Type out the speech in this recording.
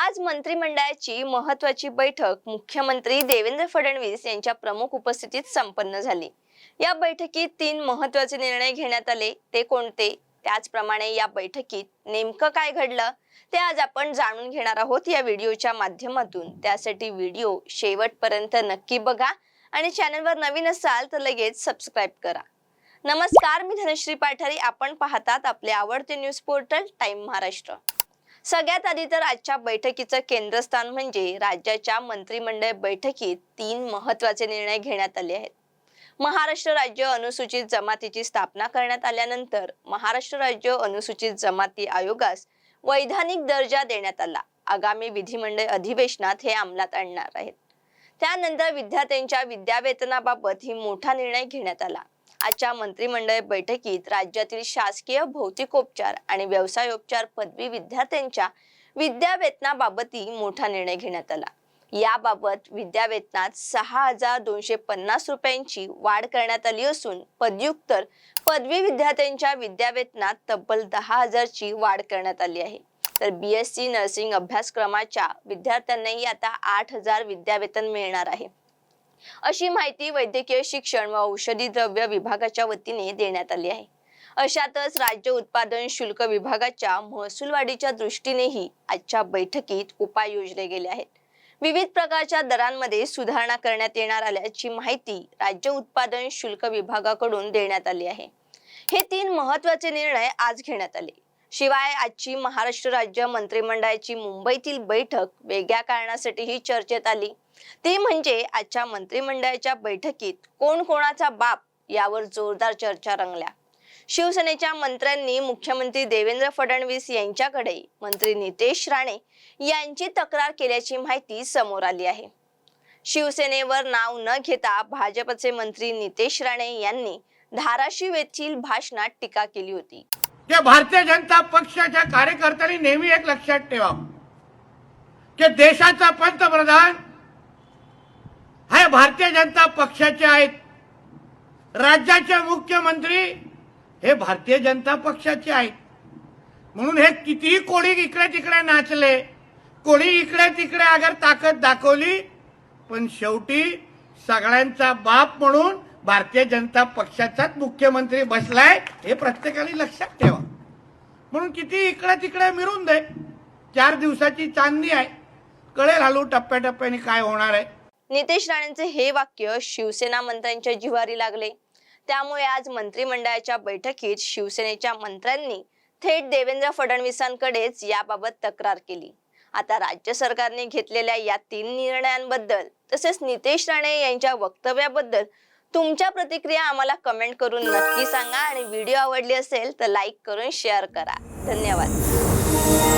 आज मंत्रिमंडळाची महत्वाची बैठक मुख्यमंत्री देवेंद्र फडणवीस यांच्या प्रमुख उपस्थितीत संपन्न झाली. या बैठकीत तीन महत्त्वाचे निर्णय घेण्यात आले. ते कोणते? त्याचप्रमाणे या बैठकीत नेमकं काय घडलं? ते आज आपण जाणून घेणार आहोत या व्हिडिओच्या माध्यमातून. त्यासाठी व्हिडिओ शेवटपर्यंत नक्की बघा आणि चॅनलवर नवीन असाल तर लगेच सबस्क्राईब करा. नमस्कार मी धनश्री पाठारी. आपण पाहतात आपले आवडते न्यूज पोर्टल टाइम महाराष्ट्र. सगळ्यात आधी तर आजच्या बैठकीचं केंद्रस्थान म्हणजे राज्याच्या मंत्रिमंडळ बैठकीत तीन महत्त्वाचे निर्णय घेण्यात आले आहेत. महाराष्ट्र राज्य अनुसूचित जमातीची स्थापना करण्यात आल्यानंतर महाराष्ट्र राज्य अनुसूचित जमाती आयोगास वैधानिक दर्जा देण्यात आला. आगामी विधिमंडळ अधिवेशनात हे अंमलात आणणार आहेत. त्यानंतर विद्यार्थ्यांच्या विद्यावेतनाबाबत ही मोठा निर्णय घेण्यात आला. आजच्या मंत्रिमंडळ बैठकीत राज्यातील शासकीय भौतिकोपचार आणि व्यवसायोपचार पदवी विद्यार्थ्यांच्या विद्यावेतनाबाबतही मोठा निर्णय घेण्यात आला. याबाबत विद्यावेतनात सहा हजार दोनशे पन्नास रुपयांची वाढ करण्यात आली असून पदव्युत्तर पदवी विद्यार्थ्यांच्या विद्यावेतनात तब्बल दहा हजारची वाढ करण्यात आली आहे. तर बी एस सी नर्सिंग अभ्यासक्रमाच्या विद्यार्थ्यांनाही आता आठ हजार विद्यावेतन मिळणार आहे. अशी माहिती वैद्यकीय शिक्षण व औषधी द्रव्य विभागाच्या वतीने देण्यात आली आहे. अशातच राज्य उत्पादन शुल्क विभागाच्या महसूल वाढीच्या दृष्टीनेही आजच्या बैठकीत उपाय योजले गेले आहेत. विविध प्रकारच्या दरांमध्ये सुधारणा करण्यात येणार आल्याची माहिती राज्य उत्पादन शुल्क विभागाकडून देण्यात आली आहे. हे तीन महत्त्वाचे निर्णय आज घेण्यात आले. शिवाय आजची महाराष्ट्र राज्य मंत्रिमंडळाची मुंबईतील बैठक वेगळ्या कारणासाठीही चर्चेत आली. ती म्हणजे आजच्या मंत्रिमंडळाच्या बैठकीत कोण कोणाचा बाप यावर जोरदार चर्चा रंगल्या. शिवसेनेच्या मंत्र्यांनी मुख्यमंत्री देवेंद्र फडणवीस यांच्याकडे मंत्री नितेश राणे यांची तक्रार केल्याची माहिती समोर आली आहे. शिवसेनेवर नाव न घेता भाजपचे मंत्री नितेश राणे यांनी धाराशिव येथील भाषणात टीका केली होती. की भारतीय जनता पक्षाच्या कार्यकर्त्यांनी नेहमी एक लक्षात ठेवा की देशाचा पंतप्रधान भारतीय जनता पक्षाचे आहेत. राज्याचे मुख्यमंत्री हे भारतीय जनता पक्षाचे आहेत. म्हणून हे कितीही कोणी इकडे तिकडे नाचले कोणी इकडे तिकडे अगर ताकद दाखवली पण शेवटी सगळ्यांचा बाप म्हणून भारतीय जनता पक्षाचाच मुख्यमंत्री बसलाय हे प्रत्येकाने लक्षात ठेवा. म्हणून किती इकडे तिकडे मिळून दे चार दिवसाची चांदणी आहे. कळेल हलू टप्प्याटप्प्याने काय होणार आहे. नितेश राणेंचे हे वाक्य शिवसेना मंत्र्यांच्या जिव्हारी लागले. त्यामुळे आज मंत्रिमंडळाच्या बैठकीत शिवसेनेच्या मंत्र्यांनी थेट देवेंद्र फडणवीसांकडेच याबाबत तक्रार केली. आता राज्य सरकारने घेतलेल्या या तीन निर्णयांबद्दल तसेच नितेश राणे यांच्या वक्तव्याबद्दल तुमच्या प्रतिक्रिया आम्हाला कमेंट करून नक्की सांगा आणि व्हिडिओ आवडली असेल तर लाईक करून शेअर करा. धन्यवाद.